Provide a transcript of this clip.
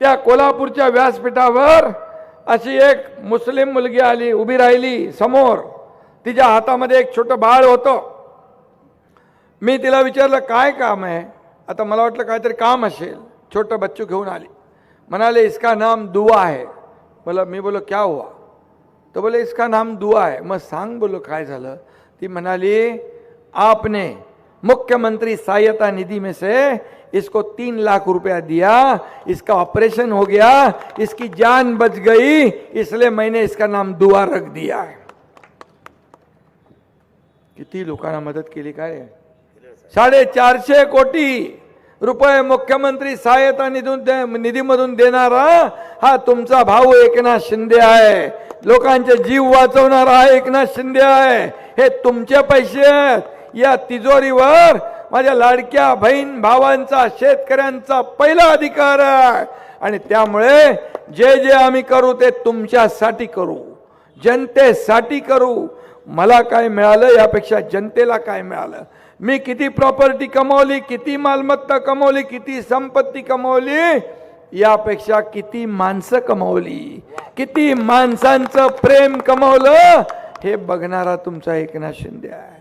त्या कोल्हापूरच्या व्यासपीठावर अशी एक मुस्लिम मुलगी आली उभी राहिली समोर. तिच्या हातामध्ये एक छोटं बाळ होतं. मी तिला विचारलं काय काम आहे? आता मला वाटलं काहीतरी काम असेल. छोटं बच्चू घेऊन आली. म्हणाले इसका नाम दुआ आहे बोला मी बोलो क्या हुआ? तो बोले इसका नाम दुआ आहे मग सांग बोलो काय झालं? ती म्हणाली आपने मुख्यमंत्री सहायता निधि में से इसको तीन लाख रुपया दिया। इसका ऑपरेशन हो गया। इसकी जान बच गई। इसलिए मैंने इसका नाम दुआ रख दिया है। किती लोकांना मदत केली काय साडेचारशे कोटी रुपये मुख्यमंत्री सहायता निधून दे- निधीमधून देणारा हा तुमचा भाऊ एकनाथ शिंदे आहे. लोकांचे जीव वाचवणारा हा एकनाथ शिंदे आहे. हे तुमचे पैसे आहेत. या तिजोरीवर माझ्या लाडक्या बहीण भावांचा शेतकऱ्यांचा पहिला अधिकार आहे. आणि त्यामुळे जे जे आम्ही करू ते तुमच्यासाठी करू. जनतेसाठी करू. मला काय मिळालं यापेक्षा जनतेला काय मिळालं? मी किती प्रॉपर्टी कमावली किती मालमत्ता कमावली किती संपत्ती कमावली यापेक्षा किती माणसं कमावली? किती माणसांचं प्रेम कमावलं? हे बघणारा तुमचा एकनाथ शिंदे आहे.